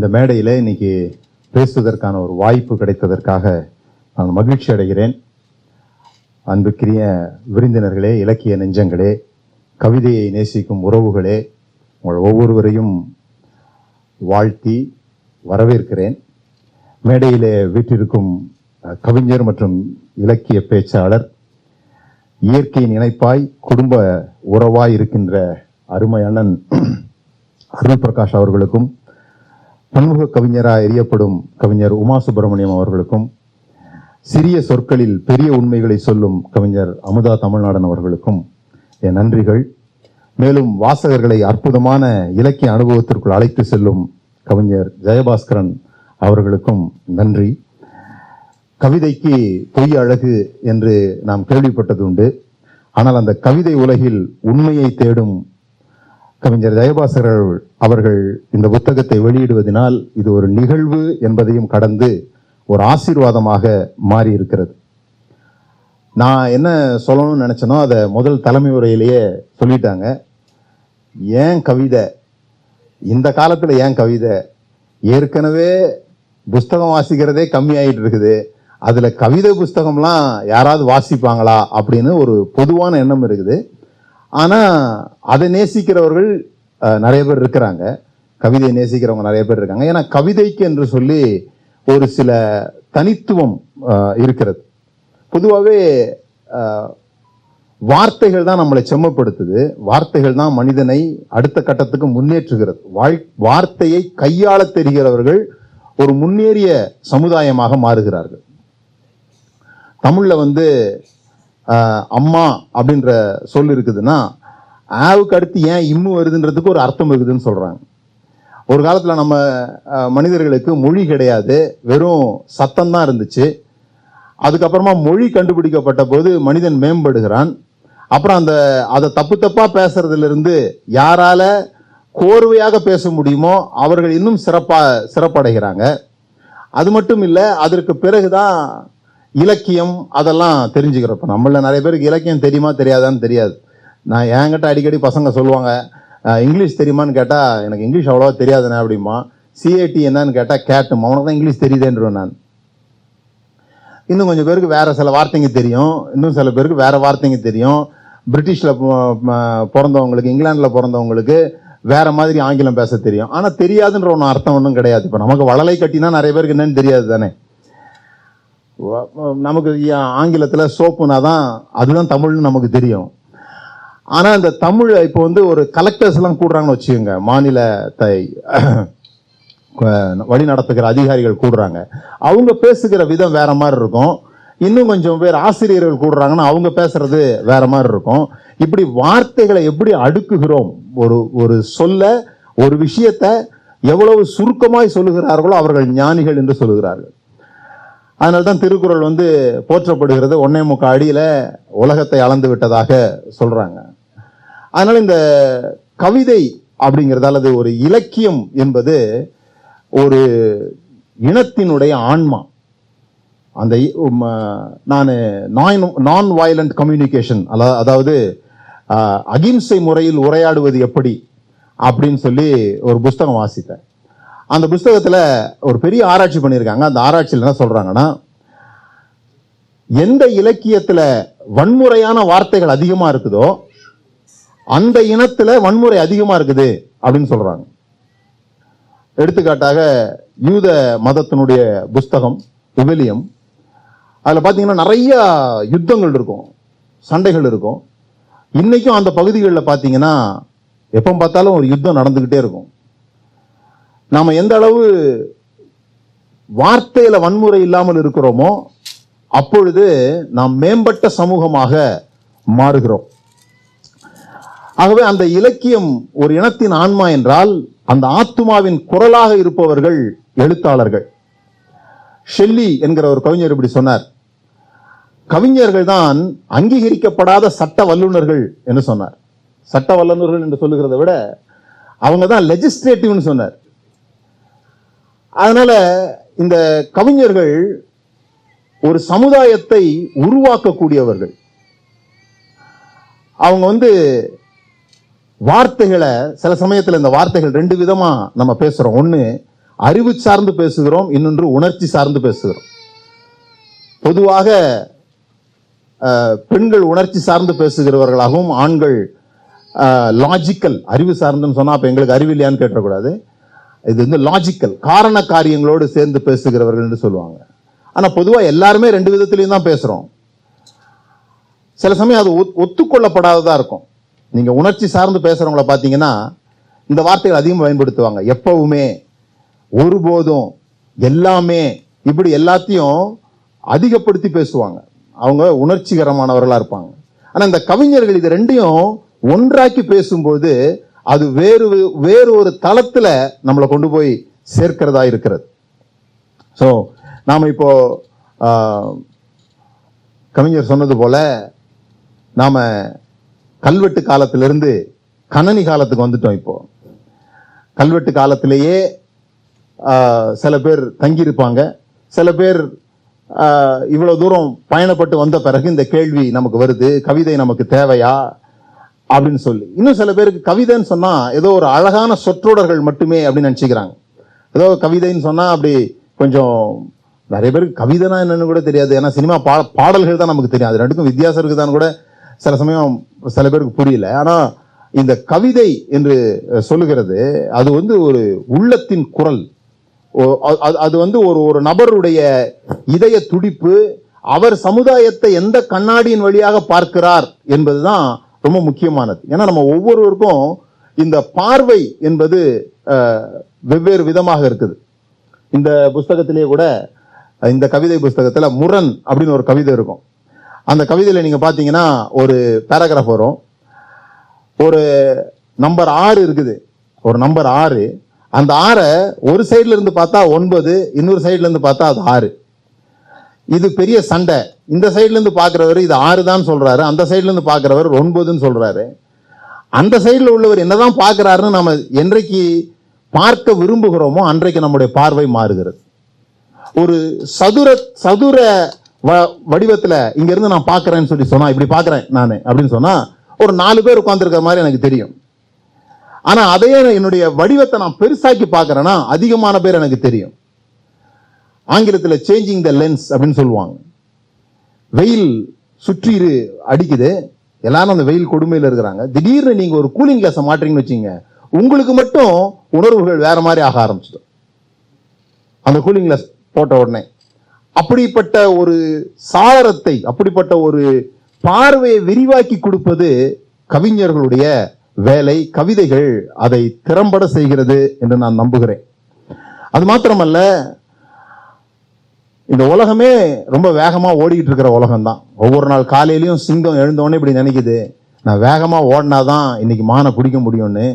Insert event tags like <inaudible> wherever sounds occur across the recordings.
இந்த மேடையில் இன்னைக்கு பேசுவதற்கான ஒரு வாய்ப்பு கிடைத்ததற்காக நான் மகிழ்ச்சி அடைகிறேன். அன்புக்குரிய விருந்தினர்களே இலக்கிய நெஞ்சங்களே கவிதையை நேசிக்கும் உறவுகளே உங்கள் ஒவ்வொருவரையும் வாழ்த்தி வரவேற்கிறேன். மேடையிலே வீற்றிருக்கும் கவிஞர் மற்றும் இலக்கிய பேச்சாளர் இயற்கையின் இணைப்பாய் குடும்ப உறவாய் இருக்கின்ற அருமை அண்ணன் அருள் பிரகாஷ் அவர்களுக்கும் பன்முக கவிஞராக எறியப்படும் கவிஞர் உமா சுப்பிரமணியம் அவர்களுக்கும் சிறிய சொற்களில் பெரிய உண்மைகளை சொல்லும் கவிஞர் அமுதா தமிழ்நாடன் அவர்களுக்கும் என் நன்றிகள். மேலும் வாசகர்களை அற்புதமான இலக்கிய அனுபவத்திற்குள் அழைத்து செல்லும் கவிஞர் ஜெயபாஸ்கரன் அவர்களுக்கும் நன்றி. கவிதைக்கு பொய் அழகு என்று நாம் கேள்விப்பட்டது உண்டு. ஆனால் அந்த கவிதை உலகில் உண்மையை தேடும் கவிஞர் ஜெயபாஸ்கர் அவர்கள் இந்த புத்தகத்தை வெளியிடுவதனால் இது ஒரு நிகழ்வு என்பதையும் கடந்து ஒரு ஆசீர்வாதமாக மாறி இருக்கிறது நான் என்ன சொல்லணும்னு நினச்சேனோ அதை முதல் தலைமை உரையிலேயே சொல்லிட்டாங்க. ஏன் கவிதை? இந்த காலத்தில் ஏன் கவிதை? ஏற்கனவே புஸ்தகம் வாசிக்கிறதே கம்மியாயிட்டு இருக்குது. அதில் கவிதை புஸ்தகம்லாம் யாராவது வாசிப்பாங்களா அப்படின்னு ஒரு பொதுவான எண்ணம் இருக்குது. ஆனா அதை நேசிக்கிறவர்கள் அஹ், நிறைய பேர் இருக்கிறாங்க. கவிதையை நேசிக்கிறவங்க நிறைய பேர் இருக்காங்க. ஏன்னா கவிதைக்கு என்று சொல்லி ஒரு சில தனித்துவம் அஹ், இருக்கிறது. பொதுவாகவே வார்த்தைகள் தான் நம்மளை செம்மப்படுத்துது. வார்த்தைகள் தான் மனிதனை அடுத்த கட்டத்துக்கு முன்னேற்றுகிறது. வாழ் வார்த்தையை கையாள தெரிகிறவர்கள் ஒரு முன்னேறிய சமுதாயமாக மாறுகிறார்கள். தமிழ்ல வந்து அம்மா அப்படின்ற சொல் இருக்குதுன்னா ஆவுக்கு அடுத்து ஏன் இம்மு வருதுன்றதுக்கு ஒரு அர்த்தம் இருக்குதுன்னு சொல்கிறாங்க ஒரு காலத்தில் நம்ம மனிதர்களுக்கு மொழி கிடையாது. வெறும் சத்தம் தான் இருந்துச்சு. அதுக்கப்புறமா மொழி கண்டுபிடிக்கப்பட்ட போது மனிதன் மேம்படுகிறான். அப்புறம் அந்த அதை தப்பு தப்பாக பேசுறதுலேருந்து யாரால் யாரால கோர்வையாக பேச முடியுமோ அவர்கள் இன்னும் சிறப்பாக சிறப்படைகிறாங்க. அது மட்டும் இல்லை அதற்கு பிறகுதான் இலக்கியம் அதெல்லாம் தெரிஞ்சுக்கிறோம் இப்போ நம்மள நிறைய பேருக்கு இலக்கியம் தெரியுமா தெரியாதான்னு தெரியாது. நான் என்கிட்ட அடிக்கடி பசங்க சொல்லுவாங்க இங்கிலீஷ் தெரியுமான்னு கேட்டால் எனக்கு இங்கிலீஷ் அவ்வளோவா தெரியாதுண்ணே அப்படிமா சிஏடி என்னன்னு கேட்டால் கேட்டும். அவனுக்கு தான் இங்கிலீஷ் தெரியுதேன்றேன் நான். இன்னும் கொஞ்சம் பேருக்கு வேறு சில வார்த்தைங்க தெரியும். இன்னும் சில பேருக்கு வேறு வார்த்தைங்க தெரியும். பிரிட்டிஷில் பிறந்தவங்களுக்கு இங்கிலாண்டில் பிறந்தவங்களுக்கு வேறு மாதிரி ஆங்கிலம் பேச தெரியும். ஆனால் தெரியாதுன்ற ஒன்று அர்த்தம் ஒன்றும் கிடையாது. இப்போ நமக்கு வளலை கட்டினா நிறைய பேருக்கு என்னன்னு தெரியாது தானே. நமக்கு ஆங்கிலத்தில் சோப்புனா தான் அதுதான் தமிழ்னு நமக்கு தெரியும். ஆனால் இந்த தமிழ் இப்போ வந்து ஒரு கலெக்டர்ஸ் எல்லாம் கூடுறாங்கன்னு வச்சுக்கோங்க மாநிலத்தை வழி நடத்துகிற அதிகாரிகள் கூடுறாங்க. அவங்க பேசுகிற விதம் வேற மாதிரி இருக்கும். இன்னும் கொஞ்சம் பேர் ஆசிரியர்கள் கூடுறாங்கன்னா அவங்க பேசுறது வேற மாதிரி இருக்கும். இப்படி வார்த்தைகளை எப்படி அடுக்குகிறோம்? ஒரு ஒரு சொல்ல ஒரு விஷயத்த எவ்வளவு சுருக்கமாய் சொல்லுகிறார்களோ அவர்கள் ஞானிகள் என்று சொல்லுகிறார்கள். அதனால தான் திருக்குறள் வந்து போற்றப்படுகிறது. ஒன்னே முக்க அடியில் உலகத்தை அளந்து விட்டதாக சொல்கிறாங்க அதனால் இந்த கவிதை அப்படிங்கிறது அல்லது ஒரு இலக்கியம் என்பது ஒரு இனத்தினுடைய ஆன்மா. அந்த நான் நான் நான் வயலண்ட் கம்யூனிகேஷன் அதாவது அகிம்சை முறையில் உரையாடுவது எப்படி அப்படின்னு சொல்லி ஒரு புஸ்தகம் வாசித்தேன். அந்த புஸ்தகத்தில் ஒரு பெரிய ஆராய்ச்சி பண்ணியிருக்காங்க. அந்த ஆராய்ச்சியில் என்ன சொல்கிறாங்கன்னா எந்த இலக்கியத்தில் வன்முறையான வார்த்தைகள் அதிகமாக இருக்குதோ அந்த இனத்தில் வன்முறை அதிகமாக இருக்குது அப்படின்னு சொல்கிறாங்க எடுத்துக்காட்டாக யூத மதத்தினுடைய புஸ்தகம் விவிலியம் அதில் பார்த்தீங்கன்னா நிறைய யுத்தங்கள் இருக்கும் சண்டைகள் இருக்கும். இன்னைக்கும் அந்த பகுதிகளில் பார்த்தீங்கன்னா எப்போ பார்த்தாலும் ஒரு யுத்தம் நடந்துக்கிட்டே இருக்கும். நாம எந்த அளவு வார்த்தையில வன்முறை இல்லாமல் இருக்கிறோமோ அப்பொழுது நாம் மேம்பட்ட சமூகமாக மாறுகிறோம். ஆகவே அந்த இலக்கியம் ஒரு இனத்தின் ஆன்மா என்றால் அந்த ஆத்துமாவின் குரலாக இருப்பவர்கள் எழுத்தாளர்கள். ஷெல்லி என்கிற ஒரு கவிஞர் இப்படி சொன்னார். கவிஞர்கள் தான் அங்கீகரிக்கப்படாத சட்ட வல்லுநர்கள் என்று சொன்னார். சட்ட வல்லுநர்கள் என்று சொல்லுகிறத விட அவங்க தான் லெஜிஸ்லேட்டிவ்னு சொன்னார். அதனால இந்த கவிஞர்கள் ஒரு சமுதாயத்தை உருவாக்கக்கூடியவர்கள். அவங்க வந்து வார்த்தைகளை சில சமயத்தில் இந்த வார்த்தைகள் ரெண்டு விதமா நம்ம பேசுகிறோம் ஒன்று அறிவு சார்ந்து பேசுகிறோம் இன்னொன்று உணர்ச்சி சார்ந்து பேசுகிறோம். பொதுவாக பெண்கள் உணர்ச்சி சார்ந்து பேசுகிறவர்களாகவும் ஆண்கள் லாஜிக்கல் அறிவு சார்ந்துன்னு சொன்னால் அப்போ எங்களுக்கு அறிவு இல்லையான்னு கேட்டக்கூடாது இது வந்து லாஜிக்கல் காரண காரியங்களோடு சேர்ந்து பேசுகிறவர்கள் என்று சொல்லுவாங்க. ஆனா பொதுவாக எல்லாருமே ரெண்டு விதத்துலையும் தான் பேசுகிறோம் சில சமயம் அது ஒத்- ஒத்துக்கொள்ளப்படாததா இருக்கும். நீங்க உணர்ச்சி சார்ந்து பேசுறவங்கள பார்த்தீங்கன்னா இந்த வார்த்தைகள் அதிகம் பயன்படுத்துவாங்க. எப்பவுமே ஒருபோதும் எல்லாமே இப்படி எல்லாத்தையும் அதிகப்படுத்தி பேசுவாங்க. அவங்க உணர்ச்சிகரமானவர்களா இருப்பாங்க. ஆனா இந்த கவிஞர்கள் இது ரெண்டையும் ஒன்றாக்கி பேசும்போது அது வேறு வேறு ஒரு தளத்துல நம்மளை கொண்டு போய் சேர்க்கிறதா இருக்கிறது. ஸோ நாம் இப்போ கவிஞர் சொன்னது போல நாம கல்வெட்டு காலத்திலிருந்து கணனி காலத்துக்கு வந்துட்டோம் இப்போ. கல்வெட்டு காலத்திலேயே ஆஹ், சில பேர் தங்கியிருப்பாங்க. சில பேர் இவ்வளோ தூரம் பயணப்பட்டு வந்த பிறகு இந்த கேள்வி நமக்கு வருது. கவிதை நமக்கு தேவையா? அப்படின்னு சொல்லி. இன்னும் சில பேருக்கு கவிதைன்னு சொன்னால் ஏதோ ஒரு அழகான சொற்றொடர்கள் மட்டுமே அப்படின்னு நினச்சிக்கிறாங்க. ஏதோ கவிதைன்னு சொன்னால் அப்படி கொஞ்சம் நிறைய பேருக்கு கவிதைனா என்னன்னு கூட தெரியாது. ஏன்னா சினிமா பா பாடல்கள் தான் நமக்கு தெரியும். அது ரெண்டுக்கும் வித்தியாசம் இருக்குதான்னு கூட சில சமயம் சில பேருக்கு புரியல. ஆனால் இந்த கவிதை என்று சொல்லுகிறது அது வந்து ஒரு உள்ளத்தின் குரல். ஓ- அது- அது வந்து ஒரு ஒரு நபருடைய இதய துடிப்பு அவர் சமுதாயத்தை எந்த கண்ணாடியின் வழியாக பார்க்கிறார் என்பதுதான் ரொம்ப முக்கியமானது. ஏன்னா நம்ம ஒவ்வொருவருக்கும் இந்த பார்வை என்பது வெவ்வேறு விதமாக இருக்குது. இந்த புஸ்தகத்திலேயே கூட இந்த கவிதை புஸ்தகத்தில் முரண் அப்படின்னு ஒரு கவிதை இருக்கும். அந்த கவிதையில் நீங்கள் பார்த்தீங்கன்னா ஒரு பேராகிராஃப் வரும். ஒரு நம்பர் ஆறு இருக்குது. ஒரு நம்பர் ஆறு. அந்த ஆறை ஒரு சைட்ல இருந்து பார்த்தா ஒன்பது இன்னொரு சைட்ல இருந்து பார்த்தா அது ஆறு. இது பெரிய சண்டை. இந்த சைட்லேருந்து பார்க்குறவர் இது ஆறு தான் சொல்கிறாரு அந்த சைட்லேருந்து பார்க்குறவர் ஒன்பதுன்னு சொல்கிறாரு அந்த சைடில் உள்ளவர் என்னதான் பார்க்குறாருன்னு நம்ம என்றைக்கு பார்க்க விரும்புகிறோமோ அன்றைக்கு நம்முடைய பார்வை மாறுகிறது. ஒரு சதுர சதுர வ- வடிவத்தில் இங்கேருந்து நான் பார்க்குறேன்னு சொல்லி சொன்னால் இப்படி பார்க்குறேன் நான் அப்படின்னு சொன்னால் ஒரு நாலு பேர் உட்காந்துருக்கிற மாதிரி எனக்கு தெரியும். ஆனால் அதையே என்னுடைய வடிவத்தை நான் பெருசாக்கி பார்க்குறேன்னா அதிகமான பேர் எனக்கு தெரியும். ஆங்கிலத்தில் சேஞ்சிங் த லென்ஸ் அப்படின்னு சொல்லுவாங்க. வெயில் சுற்றி அடிக்குது. எல்லாரும் அந்த வெயில் கொடுமையில் இருக்கிறாங்க. திடீர்னு நீங்கள் ஒரு கூலிங் கிளாஸை மாட்டுறீங்கன்னு வச்சீங்க உங்களுக்கு மட்டும் உணர்வுகள் வேற மாதிரி ஆக ஆரம்பிச்சிடும். அந்த கூலிங் கிளாஸ் போட்ட உடனே. அப்படிப்பட்ட ஒரு சாளரத்தை அப்படிப்பட்ட ஒரு பார்வையை விரிவாக்கி கொடுப்பது கவிஞர்களுடைய வேலை. கவிதைகள் அதை திறம்பட செய்கிறது என்று நான் நம்புகிறேன். அது மாத்திரமல்ல இந்த உலகமே ரொம்ப வேகமாக ஓடிக்கிட்டு இருக்கிற உலகம் தான் ஒவ்வொரு நாள் காலையிலையும் சிங்கம் எழுந்தோடனே இப்படி நினைக்குது. நான் வேகமாக ஓடினா தான் இன்றைக்கி மானை பிடிக்க முடியும்னு.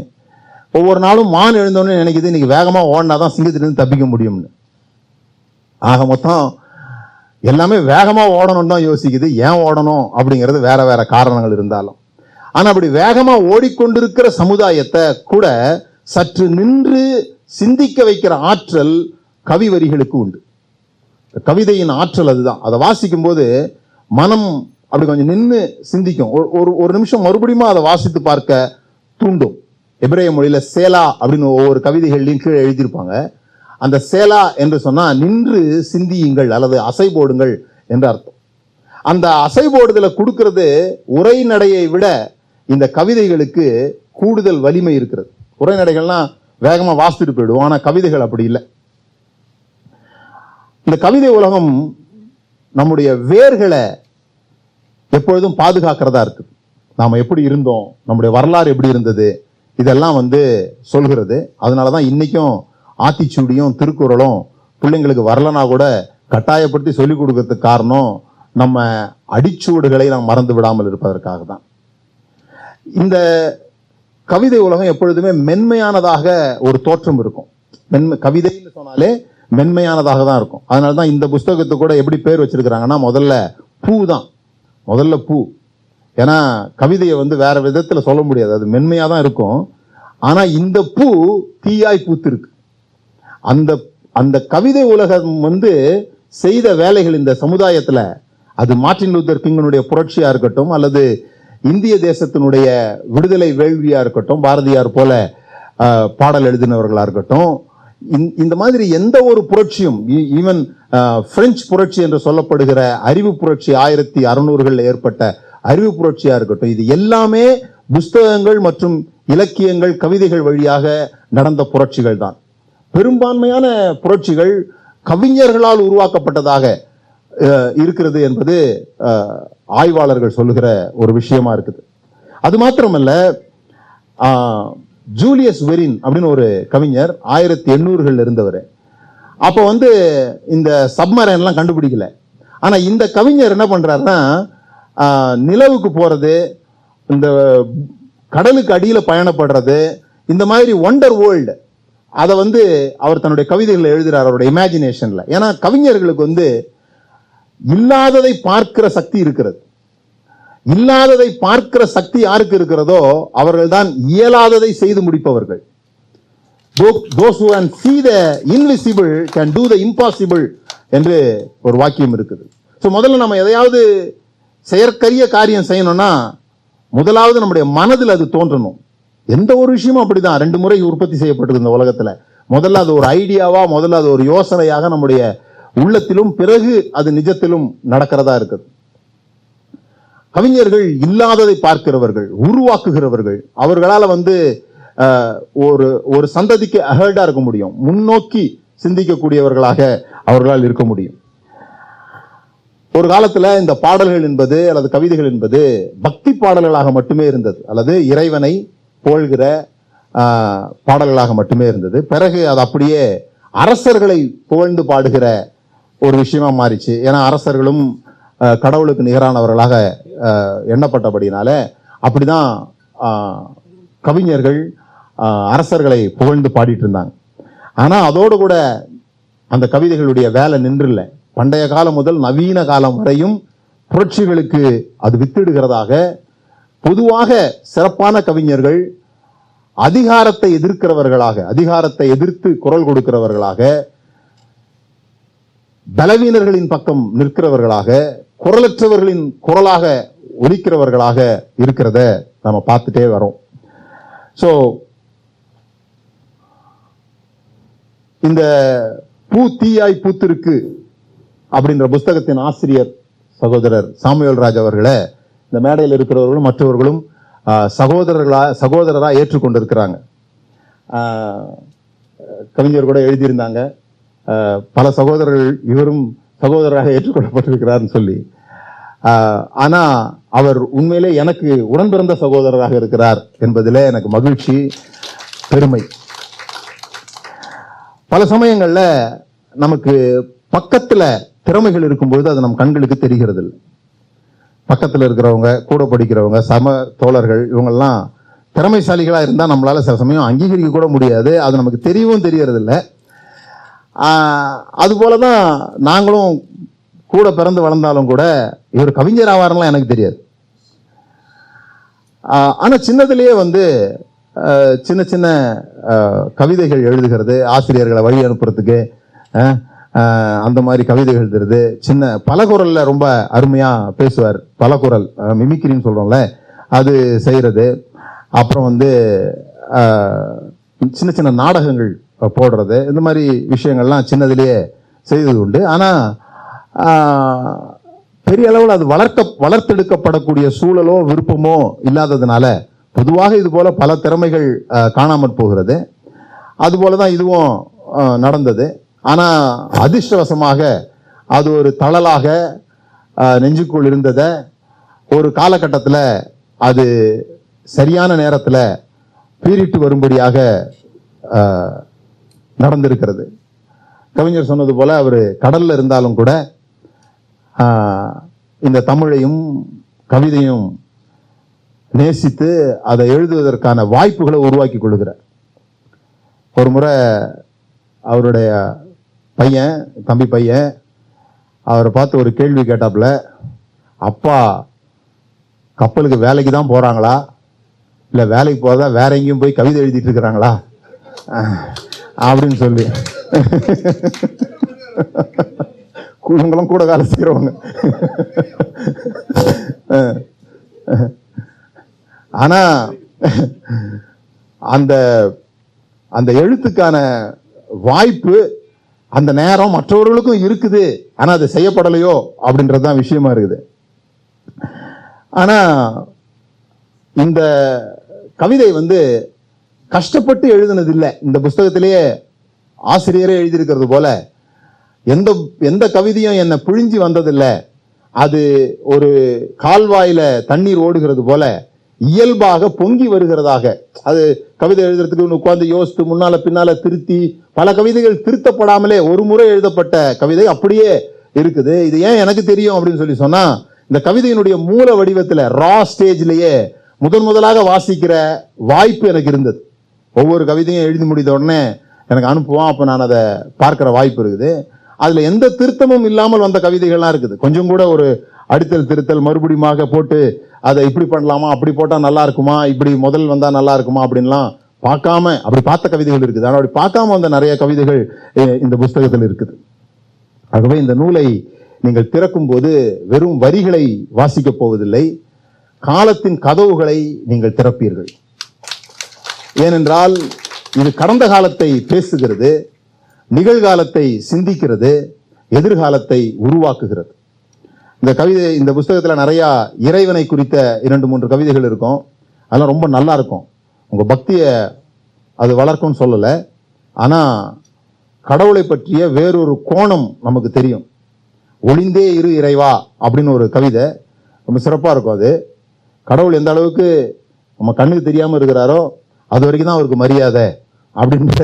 ஒவ்வொரு நாளும் மான் எழுந்தோடனே நினைக்குது இன்னைக்கு ஓடினா தான் சிங்கத்திலேருந்து தப்பிக்க முடியும்னு. ஆக மொத்தம் எல்லாமே வேகமாக ஓடணும்னு தான் யோசிக்குது. ஏன் ஓடணும் அப்படிங்கிறது வேற வேற காரணங்கள் இருந்தாலும். ஆனால் அப்படி வேகமாக ஓடிக்கொண்டிருக்கிற சமுதாயத்தை கூட சற்று நின்று சிந்திக்க வைக்கிற ஆற்றல் கவி வரிகளுக்கு உண்டு. கவிதையின் ஆற்றல் அதுதான். அதை வாசிக்கும் போது மனம் அப்படி கொஞ்சம் நின்று சிந்திக்கும். ஒரு- ஒரு நிமிஷம் மறுபடியும் அதை வாசித்து பார்க்க தூண்டும். எபிரேய மொழியில சேலா அப்படின்னு ஒவ்வொரு கவிதைகள்லையும் கீழே எழுதியிருப்பாங்க. அந்த சேலா என்று சொன்னா நின்று சிந்தியுங்கள் அல்லது அசை போடுங்கள் என்று அர்த்தம். அந்த அசை போடுதலை கொடுக்கறது உரைநடையை விட இந்த கவிதைகளுக்கு கூடுதல் வலிமை இருக்கிறது. உரைநடைகள்லாம் வேகமா வாசித்துட்டு போயிடுவோம். ஆனா கவிதைகள் அப்படி இல்லை. இந்த கவிதை உலகம் நம்முடைய வேர்களை எப்பொழுதும் பாதுகாக்கிறதா இருக்குது. நாம் எப்படி இருந்தோம் நம்முடைய வரலாறு எப்படி இருந்தது இதெல்லாம் வந்து சொல்கிறது. அதனால தான் இன்றைக்கும் ஆத்திச்சூடியும் திருக்குறளும் பிள்ளைங்களுக்கு வரலனா கூட கட்டாயப்படுத்தி சொல்லிக் கொடுக்கறதுக்கு காரணம் நம்ம அடிச்சூடுகளை நாம் மறந்து விடாமல் இருப்பதற்காக தான். இந்த கவிதை உலகம் எப்பொழுதுமே மென்மையானதாக ஒரு தோற்றம் இருக்கும். மென்மை கவிதைன்னு சொன்னாலே மென்மையானதாக தான் இருக்கும். அதனால தான் இந்த புஸ்தகத்தை கூட எப்படி பேர் வச்சுருக்கிறாங்கன்னா முதல்ல பூ தான் முதல்ல பூ. ஏன்னா கவிதையை வந்து வேறு விதத்தில் சொல்ல முடியாது. அது மென்மையாக தான் இருக்கும். ஆனால் இந்த பூ தீயாய் பூத்திருக்கு. அந்த அந்த கவிதை உலகம் வந்து செய்த வேலைகள் இந்த சமுதாயத்தில் அது மார்ட்டின் லூத்தர் கிங்கனுடைய புரட்சியாக இருக்கட்டும் அல்லது இந்திய தேசத்தினுடைய விடுதலை வேள்வியாக இருக்கட்டும் பாரதியார் போல பாடல் எழுதினவர்களாக இருக்கட்டும் இந்த- இந்த மாதிரி எந்த ஒரு புரட்சியும் ஈவன் பிரெஞ்சு புரட்சி என்று சொல்லப்படுகிற அறிவு புரட்சி ஆயிரத்தி அறுநூறுகளில் ஏற்பட்ட அறிவு புரட்சியாக இருக்கட்டும் இது எல்லாமே புஸ்தகங்கள் மற்றும் இலக்கியங்கள் கவிதைகள் வழியாக நடந்த புரட்சிகள் தான். பெரும்பான்மையான புரட்சிகள் கவிஞர்களால் உருவாக்கப்பட்டதாக அஹ், இருக்கிறது என்பது ஆய்வாளர்கள் சொல்லுகிற ஒரு விஷயமா இருக்குது. அது மாத்திரமல்ல ஆஹ், ஜூலியஸ் வெரின் அப்படின்னு ஒரு கவிஞர் ஆயிரத்தி எண்ணூறுகளில் இருந்தவர். அப்போ வந்து இந்த சப்மரைன்லாம் கண்டுபிடிக்கல. ஆனால் இந்த கவிஞர் என்ன பண்ணுறாருன்னா நிலவுக்கு போகிறது இந்த கடலுக்கு அடியில் பயணப்படுறது இந்த மாதிரி ஒண்டர் வேர்ல்டு அதை வந்து அவர் தன்னுடைய கவிதைகளில் எழுதுகிறார் அவருடைய இமேஜினேஷனில் ஏன்னா கவிஞர்களுக்கு வந்து இல்லாததை பார்க்கிற சக்தி இருக்கிறது. இல்லாததை பார்க்கிற சக்தி யாருக்கு இருக்கிறதோ அவர்கள் தான் இயலாததை செய்து முடிப்பவர்கள். Those those who can the the can do the impossible என்று ஒரு வாக்கியம் இருக்குது. ஸோ முதல்ல நம்ம எதையாவது செயற்கரிய காரியம் செய்யணும்னா முதலாவது நம்முடைய மனதில் அது தோன்றணும். எந்த ஒரு விஷயமும் அப்படிதான். ரெண்டு முறை உற்பத்தி செய்யப்பட்டது இந்த உலகத்தில். முதல்ல அது ஒரு ஐடியாவா முதல்ல அது ஒரு யோசனையாக நம்முடைய உள்ளத்திலும் பிறகு அது நிஜத்திலும் நடக்கிறதா இருக்குது. கவிஞர்கள் இல்லாததை பார்க்கிறவர்கள் உருவாக்குகிறவர்கள் அவர்களால் வந்து ஒரு ஒரு சந்ததிக்கு அகர்டாக இருக்க முடியும். முன்னோக்கி சிந்திக்கக்கூடியவர்களாக அவர்களால் இருக்க முடியும். ஒரு காலத்தில் இந்த பாடல்கள் என்பது அல்லது கவிதைகள் என்பது பக்தி பாடல்களாக மட்டுமே இருந்தது. அல்லது இறைவனை போழ்கிற பாடல்களாக மட்டுமே இருந்தது. பிறகு அது அப்படியே அரசர்களை புகழ்ந்து பாடுகிற ஒரு விஷயமா மாறிச்சு. ஏன்னா அரசர்களும் கடவுளுக்கு நிகரானவர்களாக எண்ணப்பட்டபடினால அப்படிதான் கவிஞர்கள் அரசர்களை புகழ்ந்து பாடிட்டு இருந்தாங்க ஆனா அதோடு கூட அந்த கவிதைகளுடைய வேலை நின்றில்ல. பண்டைய காலம் முதல் நவீன காலம் வரையும் புரட்சிகளுக்கு அது வித்திடுகிறதாக பொதுவாக சிறப்பான கவிஞர்கள் அதிகாரத்தை எதிர்க்கிறவர்களாக அதிகாரத்தை எதிர்த்து குரல் கொடுக்கிறவர்களாக பலவீனர்களின் பக்கம் நிற்கிறவர்களாக குரலற்றவர்களின் குரலாக ஒலிக்கிறவர்களாக இருக்கிறத நம்ம பார்த்துட்டே வரோம். ஸோ இந்த பூ தீயாய் பூத்திருக்கு அப்படின்ற புஸ்தகத்தின் ஆசிரியர் சகோதரர் சாமுவேல் ராஜ் அவர்களை இந்த மேடையில் இருக்கிறவர்களும் மற்றவர்களும் ஆஹ், சகோதரர்களா சகோதரரா ஏற்றுக்கொண்டிருக்கிறாங்க. ஆஹ், கவிஞர் கூட எழுதியிருந்தாங்க. பல சகோதரர்கள் இவரும் சகோதரராக ஏற்றுக்கொள்ளப்பட்டிருக்கிறார்னு சொல்லி. ஆனால் அவர் உண்மையிலே எனக்கு உடன்பிறந்த சகோதரராக இருக்கிறார் என்பதில் எனக்கு மகிழ்ச்சி பெருமை. பல சமயங்களில் நமக்கு பக்கத்தில் திறமைகள் இருக்கும்பொழுது அது நம் கண்களுக்கு தெரிகிறது இல்லை இருக்கிறவங்க கூட படிக்கிறவங்க சம தோழர்கள் இவங்கெல்லாம் திறமைசாலிகளாக இருந்தால் நம்மளால் சில சமயம் அங்கீகரிக்க கூட முடியாது. அது நமக்கு தெரியவும் தெரியறது அதுபோல தான் நாங்களும் கூட பிறந்து வளர்ந்தாலும் கூட இவர் கவிஞர் ஆவாரெல்லாம் எனக்கு தெரியாது. ஆனால் சின்னதுலேயே வந்து சின்ன சின்ன கவிதைகள் எழுதுகிறது ஆசிரியர்களை வழி அனுப்புறதுக்கு அந்த மாதிரி கவிதைகள் எழுதுறது சின்ன பலகுரல்ல ரொம்ப அருமையாக பேசுவார். பல குரல் மிமிக்கிரின்னு சொல்கிறோம்ல அது செய்கிறது அப்புறம் வந்து சின்ன சின்ன நாடகங்கள் போடுறது. இந்த மாதிரி விஷயங்கள்லாம் சின்னதிலேயே செய்தது உண்டு. ஆனால் பெரிய அளவில் அது வளர்க்க வளர்த்தெடுக்கப்படக்கூடிய சூழலோ விருப்பமோ இல்லாததுனால பொதுவாக இது போல் பல திறமைகள் காணாமல் காணாமற் போகிறது. அதுபோல தான் இதுவும் நடந்தது. ஆனால் அதிர்ஷ்டவசமாக அது ஒரு தளலாக நெஞ்சுக்குள் இருந்ததை ஒரு காலகட்டத்தில் அது சரியான நேரத்தில் பீரிட்டு வரும்படியாக நடந்திருக்கிறது. கவிஞர் சொன்னது போல அவர் கடல்ல இருந்தாலும் கூட இந்த தமிழையும் கவிதையும் நேசித்து அதை எழுதுவதற்கான வாய்ப்புகளை உருவாக்கி கொள்கிறார். ஒரு முறை அவருடைய பையன் தம்பி பையன் அவரை பார்த்து ஒரு கேள்வி கேட்டாப்புல அப்பா கப்பலுக்கு வேலைக்கு தான் போகிறாங்களா இல்லை வேலைக்கு போகிறதா வேற எங்கேயும் போய் கவிதை எழுதிட்டு இருக்கிறாங்களா? அப்படின்னு சொல்லி. இவங்களும் கூட வேலை செய்கிறவங்க ஆனா அந்த அந்த எழுத்துக்கான வாய்ப்பு அந்த நேரம் மற்றவர்களுக்கும் இருக்குது. ஆனா அது செய்யப்படலையோ அப்படின்றது தான் விஷயமா இருக்குது. ஆனா இந்த கவிதை வந்து கஷ்டப்பட்டு எழுதுனது இல்லை இந்த புஸ்தகத்திலேயே ஆசிரியரே எழுதியிருக்கிறது போல எந்த எந்த கவிதையும் என்னை பிழிஞ்சி வந்ததில்லை. அது ஒரு கால்வாயில தண்ணீர் ஓடுகிறது போல இயல்பாக பொங்கி வருகிறதாக. அது கவிதை எழுதுறதுக்கு உட்காந்து யோசித்து முன்னால பின்னால திருத்தி பல கவிதைகள் திருத்தப்படாமலே ஒரு முறை எழுதப்பட்ட கவிதை அப்படியே இருக்குது. இது ஏன் எனக்கு தெரியும் அப்படின்னு சொல்லி சொன்னா இந்த கவிதையினுடைய மூல வடிவத்தில் ரா ஸ்டேஜ்லேயே முதன் முதலாக வாசிக்கிற வாய்ப்பு எனக்கு இருந்தது. ஒவ்வொரு கவிதையும் எழுதி முடித்த உடனே எனக்கு அனுப்புவான். அப்போ நான் அதை பார்க்குற வாய்ப்பு இருக்குது. அதில் எந்த திருத்தமும் இல்லாமல் வந்த கவிதைகள்லாம் இருக்குது. கொஞ்சம் கூட ஒரு அடித்தல் திருத்தல் மறுபடியுமாக போட்டு அதை இப்படி பண்ணலாமா அப்படி போட்டால் நல்லா இருக்குமா இப்படி முதல் வந்தால் நல்லா இருக்குமா அப்படின்லாம் பார்க்காம அப்படி பார்த்த கவிதைகள் இருக்குது. ஆனால் அப்படி பார்க்காம வந்த நிறைய கவிதைகள் இந்த புஸ்தகத்தில் இருக்குது. ஆகவே இந்த நூலை நீங்கள் திறக்கும் போது வெறும் வரிகளை வாசிக்கப் போவதில்லை. காலத்தின் கதவுகளை நீங்கள் திறப்பீர்கள். ஏனென்றால் இது கடந்த காலத்தை பேசுகிறது நிகழ்காலத்தை சிந்திக்கிறது எதிர்காலத்தை உருவாக்குகிறது. இந்த கவிதை இந்த புஸ்தகத்தில் நிறையா இறைவனை குறித்த இரண்டு மூன்று கவிதைகள் இருக்கும். அதெல்லாம் ரொம்ப நல்லா இருக்கும். உங்கள் பக்தியை அது வளர்க்கும்னு சொல்லலை. ஆனால் கடவுளை பற்றிய வேறொரு கோணம் நமக்கு தெரியும். ஒளிந்தே இரு இறைவா அப்படின்னு ஒரு கவிதை. ரொம்ப சிறப்பாக இருக்கும் அது. கடவுள் எந்த அளவுக்கு நம்ம கண்ணுக்கு தெரியாமல் இருக்கிறாரோ அது வரைக்கும் தான் அவருக்கு மரியாதை அப்படின்ற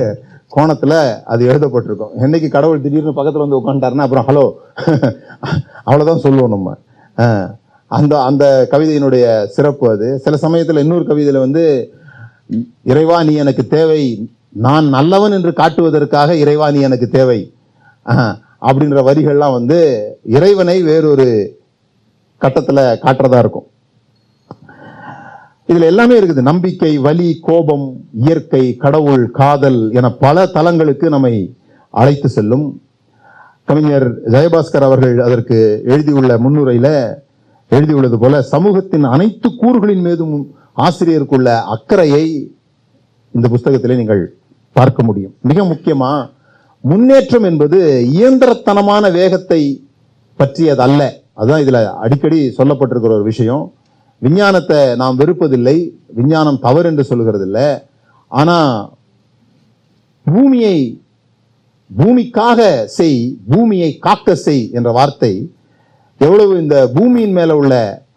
கோணத்தில் அது எழுதப்பட்டிருக்கும். என்னைக்கு கடவுள் திடீர்னு பக்கத்தில் வந்து உட்காந்துட்டாருன்னா அப்புறம் ஹலோ. <laughs> அவ்வளோதான் சொல்லுவோம் நம்ம. அந்த அந்த கவிதையினுடைய சிறப்பு அது. சில சமயத்தில் இன்னொரு கவிதையில் வந்து இறைவா நீ எனக்கு தேவை. நான் நல்லவன் என்று காட்டுவதற்காக இறைவா நீ எனக்கு தேவை. அப்படின்ற வரிகள்லாம் வந்து இறைவனை வேறொரு கட்டத்தில் காட்டுறதா இருக்கும். இதுல எல்லாமே இருக்குது. நம்பிக்கை வலி கோபம் இயற்கை கடவுள் காதல் என பல தலங்களுக்கு நம்மை அழைத்து செல்லும் கவிஞர் ஜெயபாஸ்கர் அவர்கள் அதற்கு எழுதியுள்ள முன்னுரையில எழுதியுள்ளது போல சமூகத்தின் அனைத்து கூறுகளின் மீதும் ஆசிரியருக்குள்ள அக்கறையை இந்த புஸ்தகத்திலே நீங்கள் பார்க்க முடியும். மிக முக்கியமா முன்னேற்றம் என்பது இயந்திரத்தனமான வேகத்தை பற்றியது அல்ல அதுதான் இதுல அடிக்கடி சொல்லப்பட்டிருக்கிற ஒரு விஷயம். விஞ்ஞானத்தை நாம் வெறுப்பதில்லை விஞ்ஞானம் தவறு என்று சொல்லுகிறதில்ல. ஆனால் பூமியை பூமிக்காக செய் பூமியை காக்க செய் என்ற வார்த்தை எவ்வளவு இந்த பூமியின் மேல உள்ள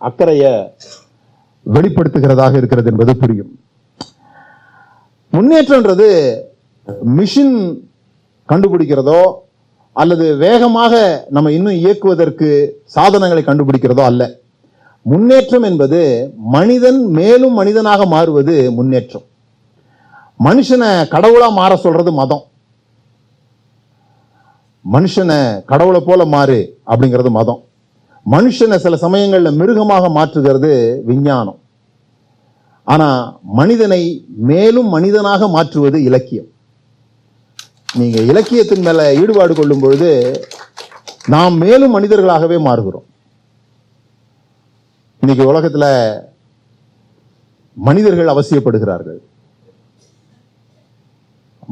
அக்கறையை வெளிப்படுத்துகிறதாக இருக்கிறது என்பது புரியும். முன்னேற்றம்ன்றது மிஷின் கண்டுபிடிக்கிறதோ அல்லது வேகமாக நம்ம இன்னும் இயக்குவதற்கு சாதனங்களை கண்டுபிடிக்கிறதோ அல்ல. முன்னேற்றம் என்பது மனிதன் மேலும் மனிதனாக மாறுவது முன்னேற்றம். மனுஷனை கடவுளா மாற சொல்றது மதம். மனுஷனை கடவுளை போல மாறு அப்படிங்கிறது மதம். மனுஷனை சில சமயங்களில் மிருகமாக மாற்றுகிறது விஞ்ஞானம். ஆனால் மனிதனை மேலும் மனிதனாக மாற்றுவது இலக்கியம். நீங்கள் இலக்கியத்தின் மேல ஈடுபாடு கொள்ளும் பொழுது நாம் மேலும் மனிதர்களாகவே மாறுகிறோம். இன்னைக்கு உலகத்தில் மனிதர்கள் அவசியப்படுகிறார்கள்.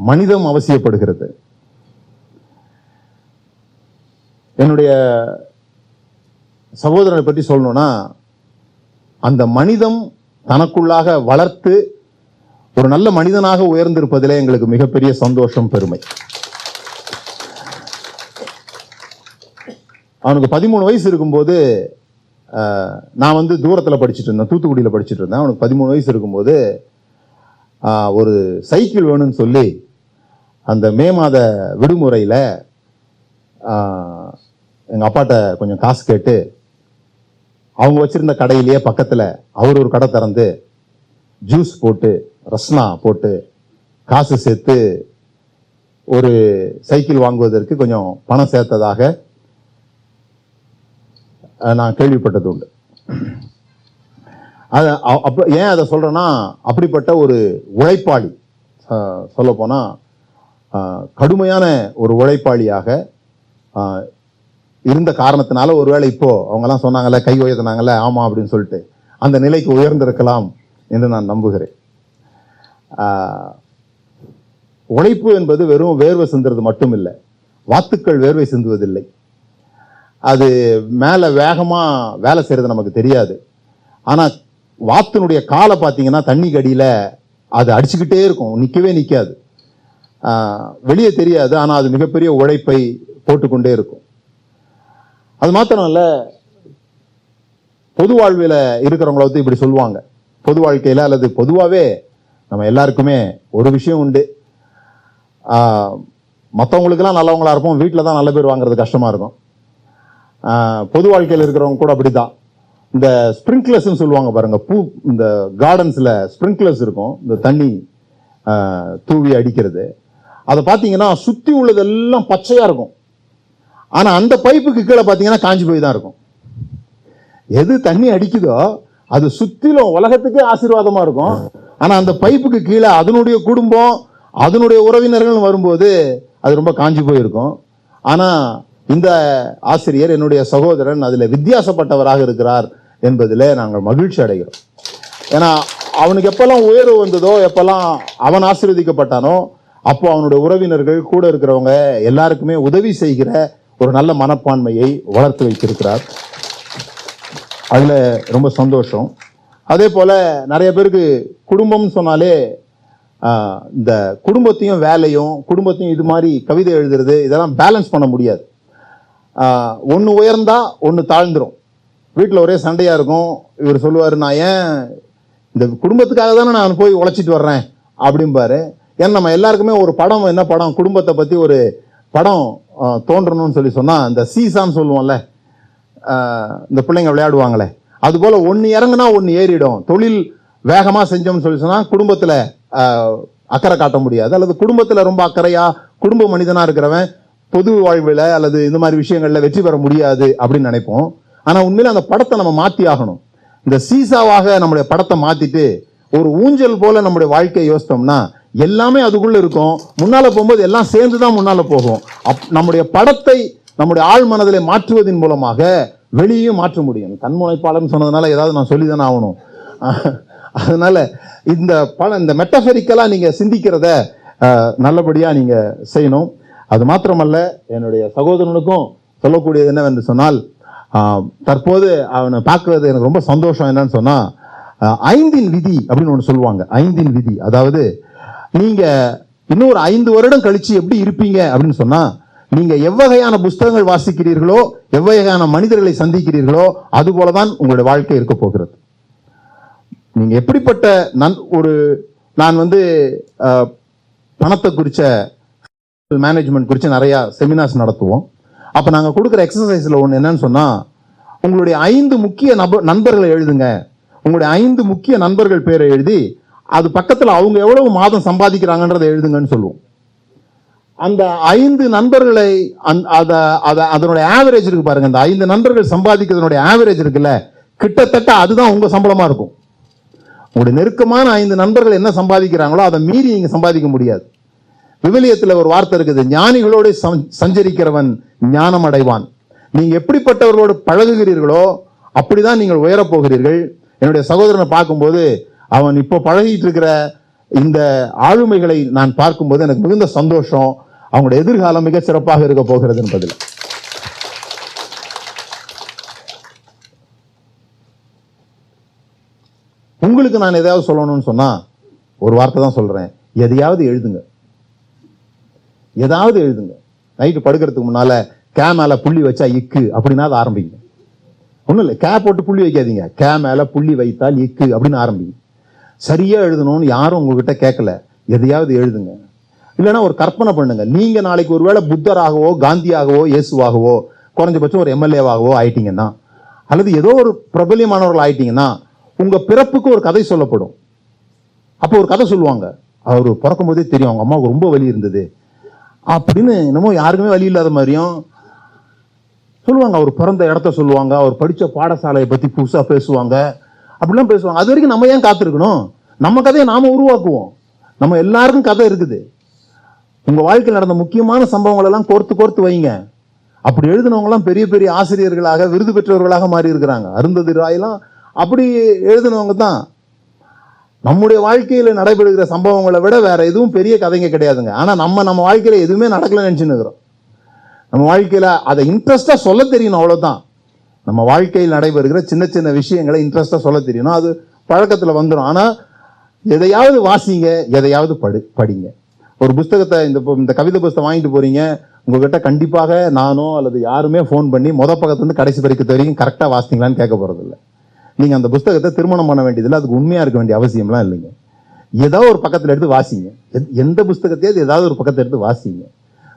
மனிதம் அவசியப்படுகிறது. என்னுடைய சகோதரனை பற்றி சொல்லணும்னா அந்த மனிதம் தனக்குள்ளாக வளர்த்து ஒரு நல்ல மனிதனாக உயர்ந்திருப்பதிலே எங்களுக்கு மிகப்பெரிய சந்தோஷம் பெருமை. அவனுக்கு பதிமூணு வயசு இருக்கும்போது நான் வந்து தூரத்தில் படிச்சுட்டு இருந்தேன் தூத்துக்குடியில் படிச்சுட்டு இருந்தேன். அவனுக்கு பதிமூணு வயசு இருக்கும்போது ஒரு சைக்கிள் வேணும்னு சொல்லி அந்த மே மாத விடுமுறையில் எங்கள் அப்பாட்ட கொஞ்சம் காசு கேட்டு அவங்க வச்சுருந்த கடையிலேயே பக்கத்தில் அவர் ஒரு கடை திறந்து ஜூஸ் போட்டு ரஸ்னா போட்டு காசு சேர்த்து ஒரு சைக்கிள் வாங்குவதற்கு கொஞ்சம் பணம் சேர்த்ததாக நான் கேள்விப்பட்டது உண்டு. அது அ- அப்ப ஏன் அதை சொல்கிறேன்னா அப்படிப்பட்ட ஒரு உழைப்பாளி சொல்லப்போனால் கடுமையான ஒரு உழைப்பாளியாக இருந்த காரணத்தினால ஒருவேளை இப்போது அவங்கெல்லாம் சொன்னாங்கல்ல கை உயர்த்தினாங்கல்ல ஆமாம் அப்படின்னு சொல்லிட்டு அந்த நிலைக்கு உயர்ந்திருக்கலாம் என்று நான் நம்புகிறேன். உழைப்பு என்பது வெறும் வேர்வை சிந்துறது மட்டும் இல்லை வாத்துக்கள் வேர்வை சிந்துவதில்லை. அது மேலே வேகமாக வேலை செய்கிறது நமக்கு தெரியாது. ஆனால் வாத்தினுடைய காலை பார்த்தீங்கன்னா தண்ணிக்கு அடியில் அது அடிச்சுக்கிட்டே இருக்கும். நிற்கவே நிற்காது வெளியே தெரியாது. ஆனால் அது மிகப்பெரிய உழைப்பை போட்டுக்கொண்டே இருக்கும். அது மாத்திரம் இல்லை பொது வாழ்வில் இருக்கிறவங்கள வந்து இப்படி சொல்லுவாங்க. பொது வாழ்க்கையில் அல்லது பொதுவாகவே நம்ம எல்லாருக்குமே ஒரு விஷயம் உண்டு. மற்றவங்களுக்கெல்லாம் நல்லவங்களா இருப்போம். வீட்டில் தான் நல்ல பேர் வாங்குறது கஷ்டமாக இருக்கும். பொது வாழ்க்கையில் இருக்கிறவங்க கூட அப்படிதான். இந்த ஸ்ப்ரிங்க்லர்ஸ்னு சொல்லுவாங்க பாருங்க பூ இந்த கார்டன்ஸில் ஸ்ப்ரிங்க்லர்ஸ் இருக்கும். இந்த தண்ணி தூவி அடிக்கிறது. அதை பார்த்தீங்கன்னா சுற்றி உள்ளதெல்லாம் பச்சையாக இருக்கும். ஆனால் அந்த பைப்புக்கு கீழே பார்த்தீங்கன்னா காஞ்சி போய் தான் இருக்கும். எது தண்ணி அடிக்குதோ அது சுற்றிலும் உலகத்துக்கே ஆசீர்வாதமாக இருக்கும். ஆனால் அந்த பைப்புக்கு கீழே அதனுடைய குடும்பம் அதனுடைய உறவினர்கள் வரும்போது அது ரொம்ப காஞ்சி போயிருக்கும். ஆனால் இந்த ஆசிரியர் என்னுடைய சகோதரன் அதில் வித்தியாசப்பட்டவராக இருக்கிறார் என்பதில் நாங்கள் மகிழ்ச்சி அடைகிறோம். ஏன்னா அவனுக்கு எப்பெல்லாம் உயர்வு வந்ததோ எப்பெல்லாம் அவன் ஆசீர்வதிக்கப்பட்டானோ அப்போ அவனுடைய உறவினர்கள் கூட இருக்கிறவங்க எல்லாருக்குமே உதவி செய்கிற ஒரு நல்ல மனப்பான்மையை வளர்த்து வைத்திருக்கிறார். அதில் ரொம்ப சந்தோஷம். அதே போல் நிறைய பேருக்கு குடும்பம்னு சொன்னாலே இந்த குடும்பத்தையும் வேலையும் குடும்பத்தையும் இது மாதிரி கவிதை எழுதுறது இதெல்லாம் பேலன்ஸ் பண்ண முடியாது. ஒன்று உயர்ந்தா ஒன்று தாழ்ந்துடும் வீட்டில் ஒரே சண்டையாக இருக்கும். இவர் சொல்லுவார் நான் ஏன் இந்த குடும்பத்துக்காக தானே நான் போய் உழைச்சிட்டு வர்றேன்? அப்படிம்பாரு. ஏன்னா நம்ம எல்லாருக்குமே ஒரு படம் என்ன படம்? குடும்பத்தை பற்றி ஒரு படம் தோன்றணும்னு சொல்லி சொன்னால் இந்த சீசான்னு சொல்லுவோம்ல இந்த பிள்ளைங்க விளையாடுவாங்களே அதுபோல் ஒன்று இறங்குனா ஒன்று ஏறிடும். தொழில் வேகமாக செஞ்சோம்னு சொல்லி சொன்னால் குடும்பத்தில் அக்கறை காட்ட முடியாது. அல்லது குடும்பத்தில் ரொம்ப அக்கறையாக குடும்ப மனிதனாக இருக்கிறவன் பொது வாழ்வில் அல்லது இந்த மாதிரி விஷயங்களில் வெற்றி பெற முடியாது அப்படின்னு நினைப்போம். ஆனால் உண்மையில அந்த படத்தை நம்ம மாற்றி ஆகணும். இந்த சீசாவாக நம்முடைய படத்தை மாற்றிட்டு ஒரு ஊஞ்சல் போல நம்முடைய வாழ்க்கையை யோசித்தோம்னா எல்லாமே அதுக்குள்ள இருக்கும். முன்னால் போகும்போது எல்லாம் சேர்ந்து தான் முன்னால் போகும். அப் நம்முடைய படத்தை நம்முடைய ஆழ் மனதில் மாற்றுவதன் மூலமாக வெளியும் மாற்ற முடியும். தன்முனைப்பாளர்னு சொன்னதுனால ஏதாவது நான் சொல்லி தானே ஆகணும். அதனால இந்த படம் இந்த மெட்டஃபரிக்கலாக நீங்கள் சிந்திக்கிறத நல்லபடியாக நீங்கள் செய்யணும். அது மாத்திரமல்ல என்னுடைய சகோதரனுக்கும் சொல்லக்கூடியது என்னவென்று சொன்னால் தற்போது அவனை பார்க்கறது எனக்கு ரொம்ப சந்தோஷம் என்னன்னு சொன்னால் ஐந்தின் விதி அப்படின்னு ஒன்று சொல்லுவாங்க. ஐந்தின் விதி. அதாவது நீங்கள் இன்னும் ஒரு ஐந்து வருடம் கழித்து எப்படி இருப்பீங்க அப்படின்னு சொன்னால் நீங்கள் எவ்வகையான புஸ்தகங்கள் வாசிக்கிறீர்களோ எவ்வகையான மனிதர்களை சந்திக்கிறீர்களோ அது போலதான் உங்களுடைய வாழ்க்கை இருக்க போகிறது. நீங்கள் எப்படிப்பட்ட நன் ஒரு நான் வந்து பணத்தை குறித்த மேனேஜ்மெண்ட் குறித்து நிறையா செமினார்ஸ் நடத்துவோம். அப்போ நாங்கள் கொடுக்குற எக்ஸசைஸில் ஒன்று என்னன்னு சொன்னால் உங்களுடைய ஐந்து முக்கிய நப நண்பர்களை எழுதுங்க. உங்களுடைய ஐந்து முக்கிய நண்பர்கள் பேரை எழுதி அது பக்கத்தில் அவங்க எவ்வளவு மாதம் சம்பாதிக்கிறாங்கன்றதை எழுதுங்கன்னு சொல்லுவோம். அந்த ஐந்து நண்பர்களை அந் அதை அத- அதனுடைய ஆவரேஜ் இருக்கு பாருங்க. அந்த ஐந்து நண்பர்கள் சம்பாதிக்கிறதுனுடைய ஆவரேஜ் இருக்குல்ல கிட்டத்தட்ட அதுதான் உங்க சம்பளமா இருக்கும். உங்களுடைய நெருக்கமான ஐந்து நண்பர்கள் என்ன சம்பாதிக்கிறாங்களோ அதை மீறி நீங்க சம்பாதிக்க முடியாது. விவிலியத்தில் ஒரு வார்த்தை இருக்குது ஞானிகளோடு சஞ்சரிக்கிறவன் ஞானம் அடைவான் நீங்கள் எப்படிப்பட்டவர்களோடு பழகுகிறீர்களோ அப்படிதான் நீங்கள் உயரப் போகிறீர்கள். என்னுடைய சகோதரனை பார்க்கும்போது அவன் இப்போ பழகிட்டு இருக்கிற இந்த ஆளுமைகளை நான் பார்க்கும்போது எனக்கு மிகுந்த சந்தோஷம். அவங்களுடைய எதிர்காலம் மிகச் சிறப்பாக இருக்க போகிறது என்பதில். உங்களுக்கு நான் எதையாவது சொல்லணும்னு சொன்னால் ஒரு வார்த்தை தான் சொல்கிறேன் எதையாவது எழுதுங்க. ஏதாவது எழுதுங்க. நைட்டு படுக்கிறதுக்கு முன்னால கே மேல புள்ளி வச்சா இக்கு அப்படின்னா அதை ஆரம்பிங்க. ஒன்றும் இல்லை. கே போட்டு புள்ளி வைக்காதீங்க. கே மேல புள்ளி வைத்தால் இக்கு அப்படின்னு ஆரம்பிங்க. சரியா எழுதணும்னு யாரும் உங்ககிட்ட கேட்கல. எதையாவது எழுதுங்க. இல்லைன்னா ஒரு கற்பனை பண்ணுங்க. நீங்க நாளைக்கு ஒருவேளை புத்தராகவோ காந்தியாகவோ இயேசுவாகவோ குறைஞ்சபட்சம் ஒரு எம்எல்ஏவாகவோ ஆயிட்டீங்கன்னா அல்லது ஏதோ ஒரு பிரபல்யமானவர்கள் ஆயிட்டீங்கன்னா உங்க பிறப்புக்கு ஒரு கதை சொல்லப்படும். அப்போ ஒரு கதை சொல்லுவாங்க. அவர் பிறக்கும் போதே தெரியும். அவங்க அம்மாவுக்கு ரொம்ப வலி இருந்தது. அப்படின்னு என்னமோ யாருக்குமே வழி இல்லாத மாதிரியும் சொல்லுவாங்க. அவர் பிறந்த இடத்த சொல்லுவாங்க. அவர் படிச்ச பாடசாலையை பத்தி புதுசா பேசுவாங்க. அப்படிலாம் பேசுவாங்க. அது வரைக்கும் நம்ம ஏன் காத்திருக்கணும்? நம்ம கதையை நாம உருவாக்குவோம். நம்ம எல்லாருக்கும் கதை இருக்குது. உங்க வாழ்க்கையில் நடந்த முக்கியமான சம்பவங்கள் எல்லாம் கோர்த்து கோர்த்து வைங்க. அப்படி எழுதினவங்களாம் எல்லாம் பெரிய பெரிய ஆசிரியர்களாக விருது பெற்றவர்களாக மாறி இருக்கிறாங்க அருந்ததி ராயெல்லாம் அப்படி எழுதினவங்க தான். நம்முடைய வாழ்க்கையில் நடைபெறுகிற சம்பவங்களை விட வேற எதுவும் பெரிய கதைங்க கிடையாதுங்க. ஆனால் நம்ம நம்ம வாழ்க்கையில் எதுவுமே நடக்கலைன்னு நினச்சின்னு இருக்கிறோம். நம்ம வாழ்க்கையில அதை இன்ட்ரெஸ்டாக சொல்ல தெரியணும் அவ்வளோதான் நம்ம வாழ்க்கையில் நடைபெறுகிற சின்ன சின்ன விஷயங்களை இன்ட்ரெஸ்டாக சொல்ல தெரியணும். அது பழக்கத்தில் வந்துடும் ஆனால் எதையாவது வாசிங்க எதையாவது படு படிங்க. ஒரு புஸ்தகத்தை இந்த இந்த கவிதை புஸ்தகம் வாங்கிட்டு போகிறீங்க உங்ககிட்ட கண்டிப்பாக நானோ அல்லது யாருமே ஃபோன் பண்ணி மொதல் பக்கத்துலேருந்து கடைசி வரைக்கும் தெரியும். கரெக்டாக வாசித்தீங்களான்னு கேட்க போகிறதில்ல நீங்கள் அந்த புஸ்தகத்தை திருமணம் பண்ண வேண்டியதில்லை அதுக்கு உண்மையாக இருக்க வேண்டிய அவசியம்லாம் இல்லைங்க. ஏதோ ஒரு பக்கத்தில் எடுத்து வாசிங்க. எத்- எந்த புஸ்தகத்தையாவது ஏதாவது ஒரு பக்கத்தை எடுத்து வாசிங்க.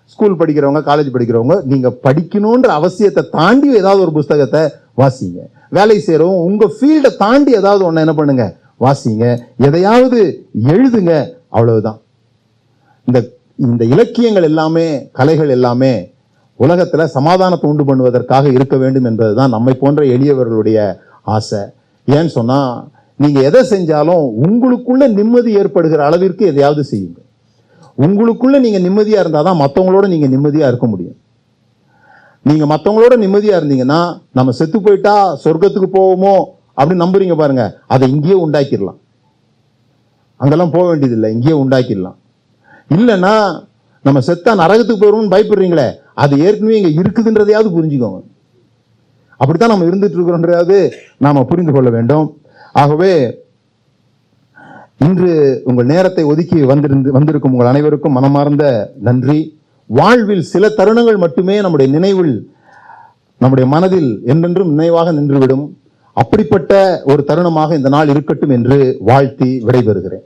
ஸ்கூல் படிக்கிறவங்க காலேஜ் படிக்கிறவங்க நீங்கள் படிக்கணுன்ற அவசியத்தை தாண்டி ஏதாவது ஒரு புஸ்தகத்தை வாசிங்க. வேலை செய்கிறவங்க உங்கள் ஃபீல்டை தாண்டி ஏதாவது ஒன்று என்ன பண்ணுங்க? வாசிங்க. எதையாவது எழுதுங்க. அவ்வளவுதான். இந்த இந்த இலக்கியங்கள் எல்லாமே கலைகள் எல்லாமே உலகத்தில் சமாதானத்தை உண்டு பண்ணுவதற்காக இருக்க வேண்டும் என்பதுதான் நம்மை போன்ற எளியவர்களுடைய ஆசை. ஏன்னு சொன்னால் நீங்கள் எதை செஞ்சாலும் உங்களுக்குள்ள நிம்மதி ஏற்படுகிற அளவிற்கு எதையாவது செய்யுங்க. உங்களுக்குள்ள நிம்மதியாக இருந்தால் தான் மற்றவங்களோட நீங்கள் நிம்மதியாக இருக்க முடியும். நீங்கள் மற்றவங்களோட நிம்மதியாக இருந்தீங்கன்னா நம்ம செத்து போயிட்டா சொர்க்கத்துக்கு போவோமோ அப்படின்னு நம்புறீங்க பாருங்க. அதை இங்கேயே உண்டாக்கிடலாம். அங்கெல்லாம் போக வேண்டியதில்லை. இங்கேயே உண்டாக்கிடலாம். இல்லைன்னா நம்ம செத்தா நரகத்துக்கு போயிடுவோம்னு பயப்படுறீங்களே அது ஏற்கனவே இங்கே இருக்குதுன்றதையாவது புரிஞ்சுக்கோங்க. அப்படித்தான் நம்ம இருந்துட்டு இருக்கிறோன்றது நாம் புரிந்து கொள்ள வேண்டும். ஆகவே இன்று உங்கள் நேரத்தை ஒதுக்கி வந்திருந்து வந்திருக்கும் உங்கள் அனைவருக்கும் மனமார்ந்த நன்றி. வாழ்வில் சில தருணங்கள் மட்டுமே நம்முடைய நினைவில் நம்முடைய மனதில் என்றென்றும் நினைவாக நின்றுவிடும். அப்படிப்பட்ட ஒரு தருணமாக இந்த நாள் இருக்கட்டும் என்று வாழ்த்தி விடைபெறுகிறேன்.